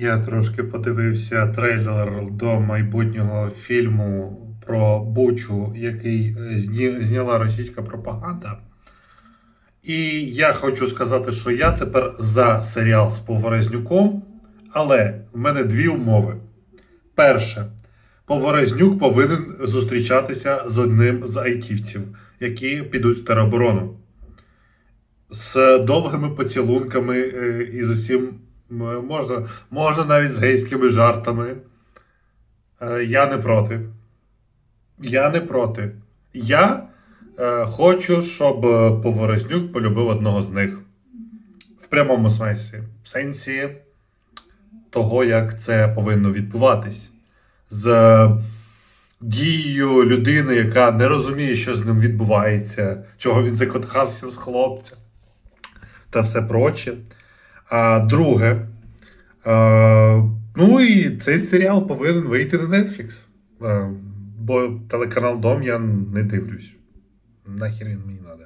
Я трошки подивився трейлер до майбутнього фільму про Бучу, який е, зняла російська пропаганда. І я хочу сказати, що я тепер за серіал з Поворознюком, але в мене дві умови. Перше, Поворознюк повинен зустрічатися з одним з айтівців, які підуть в тероборону. З довгими поцілунками е, і з усім можна, можна навіть з гейськими жартами. Е, Я не проти. Я не проти. Я е, хочу, щоб е, Поворознюк полюбив одного з них. В прямому сенсі. В сенсі того, як це повинно відбуватись. З дією людини, яка не розуміє, що з ним відбувається, чого він закохався з хлопця та все проче. А друге, а, ну і цей серіал повинен вийти на Netflix. А, бо телеканал Дом я не дивлюсь. Нахер він мені треба.